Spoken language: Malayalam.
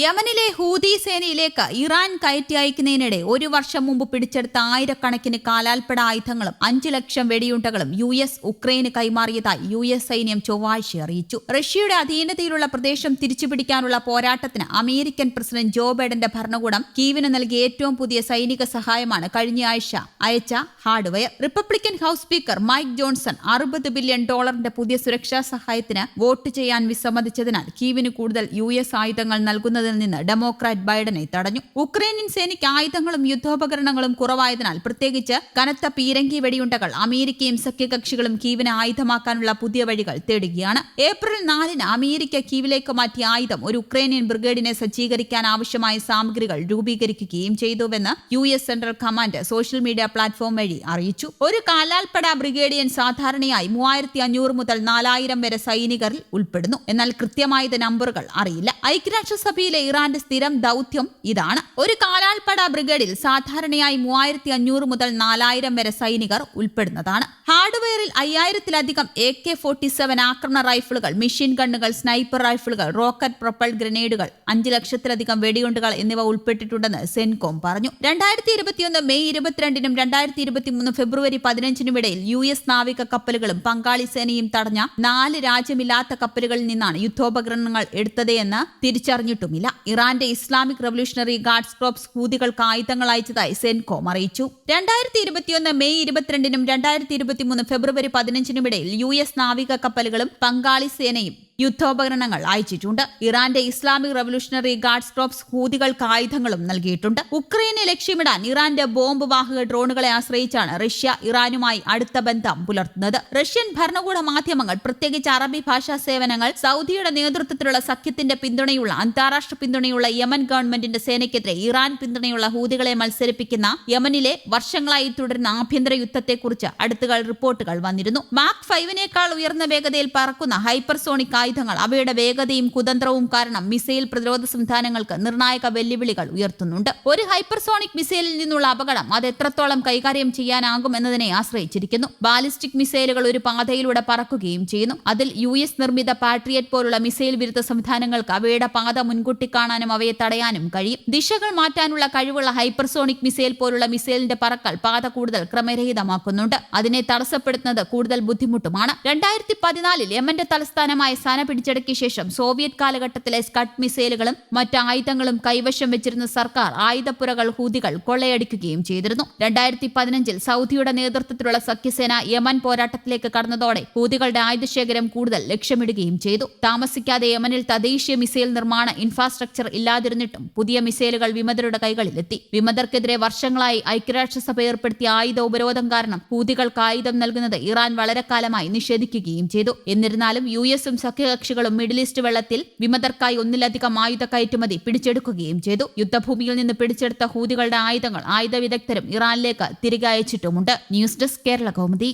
യമനിലെ ഹൂതി സേനയിലേക്ക് ഇറാൻ കയറ്റി അയക്കുന്നതിനിടെ ഒരു വർഷം മുമ്പ് പിടിച്ചെടുത്ത ആയിരക്കണക്കിന് കാലാൽപ്പട ആയുധങ്ങളും അഞ്ചു ലക്ഷം വെടിയുണ്ടകളും യു എസ് ഉക്രൈന് കൈമാറിയതായി യു എസ് സൈന്യം ചൊവ്വാഴ്ച അറിയിച്ചു. റഷ്യയുടെ അധീനതയിലുള്ള പ്രദേശം തിരിച്ചുപിടിക്കാനുള്ള പോരാട്ടത്തിന് അമേരിക്കൻ പ്രസിഡന്റ് ജോ ബൈഡന്റെ ഭരണകൂടം കീവിന് നൽകിയ ഏറ്റവും പുതിയ സൈനിക സഹായമാണ് കഴിഞ്ഞയാഴ്ച അയച്ച hardware. Republican House speaker Mike Johnson അറുപത് ബില്യൺ ഡോളറിന്റെ പുതിയ സുരക്ഷാ സഹായത്തിന് വോട്ട് ചെയ്യാൻ വിസമ്മതിച്ചതിനാൽ കീവിന് കൂടുതൽ യു എസ് ആയുധങ്ങൾ നൽകുന്നതിൽ നിന്ന് ഡെമോക്രാറ്റ് ബൈഡനെ തടഞ്ഞു. ഉക്രൈനിയൻ സേനയ്ക്ക് ആയുധങ്ങളും യുദ്ധോപകരണങ്ങളും കുറവായതിനാൽ പ്രത്യേകിച്ച് കനത്ത പീരങ്കി വെടിയുണ്ടകൾ അമേരിക്കയും സഖ്യകക്ഷികളും കീവിനെ ആയുധമാക്കാനുള്ള പുതിയ വഴികൾ തേടുകയാണ്. ഏപ്രിൽ നാലിന് അമേരിക്ക കീവിലേക്ക് മാറ്റിയ ആയുധം ഒരു ഉക്രൈനിയൻ ബ്രിഗേഡിനെ സജ്ജീകരിക്കാൻ ആവശ്യമായ സാമഗ്രികൾ രൂപീകരിക്കുകയും ചെയ്തുവെന്ന് U S Central Command social media platform വഴി അറിയിച്ചു. ഒരു കാലാൽപ്പട ബ്രിഗേഡിയൻ സാധാരണയായി മൂവായിരത്തി അഞ്ഞൂറ് മുതൽ നാലായിരം വരെ സൈനികരിൽ ഉൾപ്പെടുന്നു. എന്നാൽ കൃത്യമായത് നമ്പറുകൾ അറിയില്ല. ഐക്യരാഷ്ട്രസഭയിലെ ഇറാന്റെ സ്ഥിരം ദൗത്യം ഇതാണ്. ഒരു കാലാൽപ്പട ബ്രിഗേഡിൽ സാധാരണയായി മൂവായിരത്തി അഞ്ഞൂറ് മുതൽ നാലായിരം വരെ സൈനികർ ഉൾപ്പെടുന്നതാണ്. ഹാർഡ്വെയറിൽ അയ്യായിരത്തിലധികം എ കെ ഫോർട്ടി സെവൻ ആക്രമണ റൈഫിളുകൾ മെഷീൻ ഗണ്ണുകൾ സ്നൈപ്പർ റൈഫിളുകൾ റോക്കറ്റ് പ്രൊപ്പൽ ഗ്രനേഡുകൾ അഞ്ച് ലക്ഷത്തിലധികം വെടിയുണ്ടുകൾ എന്നിവ ഉൾപ്പെട്ടിട്ടുണ്ടെന്ന് സെൻകോം പറഞ്ഞു. രണ്ടായിരത്തി ഇരുപത്തിയൊന്ന് മെയ് ഇരുപത്തിരണ്ടിനും രണ്ടായിരത്തി ഇരുപത്തിമൂന്ന് ഫെബ്രുവരി പതിനഞ്ചിനും ഇടയിൽ യു എസ് നാവിക കപ്പലുകളും പങ്കാളി സേനയും തടഞ്ഞ നാല് രാജ്യമില്ലാത്ത കപ്പലുകളിൽ നിന്നാണ് യുദ്ധോപകരണങ്ങൾ എടുത്തതെന്ന് തിരിച്ചറിഞ്ഞിട്ടുമില്ല ഇറാന്റെ ഇസ്ലാമിക് റവല്യൂഷണറി ഗാർഡ്സ് ക്രോപ്സ് ഹൂതികൾക്ക് ആയുധങ്ങൾ അയച്ചതായി സെൻകോം അറിയിച്ചു. രണ്ടായിരത്തി ഇരുപത്തിയൊന്ന് മെയ് ഇരുപത്തിരണ്ടിനും രണ്ടായിരത്തി ഇരുപത്തിമൂന്ന് ഫെബ്രുവരി പതിനഞ്ചിനും ഇടയിൽ യു എസ് നാവിക കപ്പലുകളും പങ്കാളി സേനയും യുദ്ധോപകരണങ്ങൾ അയച്ചിട്ടുണ്ട്. ഇറാന്റെ ഇസ്ലാമിക് റവല്യൂഷണറി ഗാർഡ്സ് ക്രോപ്സ് ഹൂതികൾക്ക് ആയുധങ്ങളും നൽകിയിട്ടുണ്ട്. ഉക്രൈനെ ലക്ഷ്യമിടാൻ ഇറാന്റെ ബോംബ് വാഹക ഡ്രോണുകളെ ആശ്രയിച്ചാണ് റഷ്യ ഇറാനുമായി അടുത്ത ബന്ധം പുലർത്തുന്നത്. റഷ്യൻ ഭരണകൂട മാധ്യമങ്ങൾ പ്രത്യേകിച്ച് അറബി ഭാഷാ സേവനങ്ങൾ സൗദിയുടെ നേതൃത്വത്തിലുള്ള സഖ്യത്തിന്റെ പിന്തുണയുള്ള അന്താരാഷ്ട്ര പിന്തുണയുള്ള യമൻ ഗവൺമെന്റിന്റെ സേനയ്ക്കെതിരെ ഇറാൻ പിന്തുണയുള്ള ഹൂതികളെ മത്സരിപ്പിക്കുന്ന യമനിലെ വർഷങ്ങളായി തുടരുന്ന ആഭ്യന്തര യുദ്ധത്തെക്കുറിച്ച് അടുത്തുകൾ റിപ്പോർട്ടുകൾ വന്നിരുന്നു. മാക് ഫൈവിനേക്കാൾ ഉയർന്ന വേഗതയിൽ പറക്കുന്ന ഹൈപ്പർസോണിക് ആയുധങ്ങൾ. അവയുടെ വേഗതയും കുതന്ത്രവും കാരണം മിസൈൽ പ്രതിരോധ സംവിധാനങ്ങൾക്ക് നിർണായക വെല്ലുവിളികൾ ഉയർത്തുന്നുണ്ട്. ഒരു ഹൈപ്പർസോണിക് മിസൈലിൽ നിന്നുള്ള അപകടം അത് എത്രത്തോളം കൈകാര്യം ചെയ്യാനാകും എന്നതിനെ ആശ്രയിച്ചിരിക്കുന്നു. ബാലിസ്റ്റിക് മിസൈലുകൾ ഒരു പാതയിലൂടെ പറക്കുകയും ചെയ്യുന്നു. അതിൽ യു എസ് നിർമ്മിത പാട്രിയറ്റ് പോലുള്ള മിസൈൽ വിരുദ്ധ സംവിധാനങ്ങൾക്ക് അവയുടെ പാത മുൻകൂട്ടി കാണാനും അവയെ തടയാനും കഴിയും. ദിശകൾ മാറ്റാനുള്ള കഴിവുള്ള ഹൈപ്പർസോണിക് മിസൈൽ പോലുള്ള മിസൈലിന്റെ പറക്കൽ പാത കൂടുതൽ ക്രമരഹിതമാക്കുന്നുണ്ട്. അതിനെ തടസ്സപ്പെടുത്തുന്നത് കൂടുതൽ ബുദ്ധിമുട്ടുമാണ്. രണ്ടായിരത്തി പതിനാലിൽ യമന്റെ തലസ്ഥാനമായ സന പിടിച്ചടക്കിയ ശേഷം സോവിയറ്റ് കാലഘട്ടത്തിലെ സ്കട്ട് മിസൈലുകളും മറ്റ് ആയുധങ്ങളും കൈവശം വെച്ചിരുന്ന സർക്കാർ ആയുധപ്പുരകൾ ഹൂതികൾ കൊള്ളയടിക്കുകയും ചെയ്തിരുന്നു. രണ്ടായിരത്തി പതിനഞ്ചിൽ സൗദിയുടെ നേതൃത്വത്തിലുള്ള സഖ്യസേന യമൻ പോരാട്ടത്തിലേക്ക് കടന്നതോടെ ഹൂതികളുടെ ആയുധശേഖരം കൂടുതൽ ലക്ഷ്യമിടുകയും ചെയ്തു. താമസിക്കാതെ യമനിൽ തദ്ദേശീയ മിസൈൽ നിർമ്മാണ ഇൻഫ്രാസ്ട്രക്ചർ ഇല്ലാതിരുന്നിട്ടും പുതിയ മിസൈലുകൾ വിമതരുടെ കൈകളിലെത്തി. വിമതർക്കെതിരെ വർഷങ്ങളായി ഐക്യരാഷ്ട്രസഭ ഏർപ്പെടുത്തിയ ആയുധ ഉപരോധം കാരണം ഹൂതികൾക്ക് ആയുധം നൽകുന്നത് ഇറാൻ വളരെ കാലമായി നിഷേധിക്കുകയും ചെയ്തു. എന്നിരുന്നാലും യു എസും സഖ്യകക്ഷികളും മിഡിൽ ഈസ്റ്റ് വെള്ളത്തിൽ വിമതർക്കായി ഒന്നിലധികം ആയുധ കയറ്റുമതി പിടിച്ചെടുക്കുകയും ചെയ്തു. യുദ്ധഭൂമിയിൽ നിന്ന് പിടിച്ചെടുത്ത ഹൂതികളുടെ ആയുധങ്ങൾ ആയുധ വിദഗ്ധരും ഇറാനിലേക്ക് തിരികെ അയച്ചിട്ടുമുണ്ട്. News desk Kerala Kaumudi.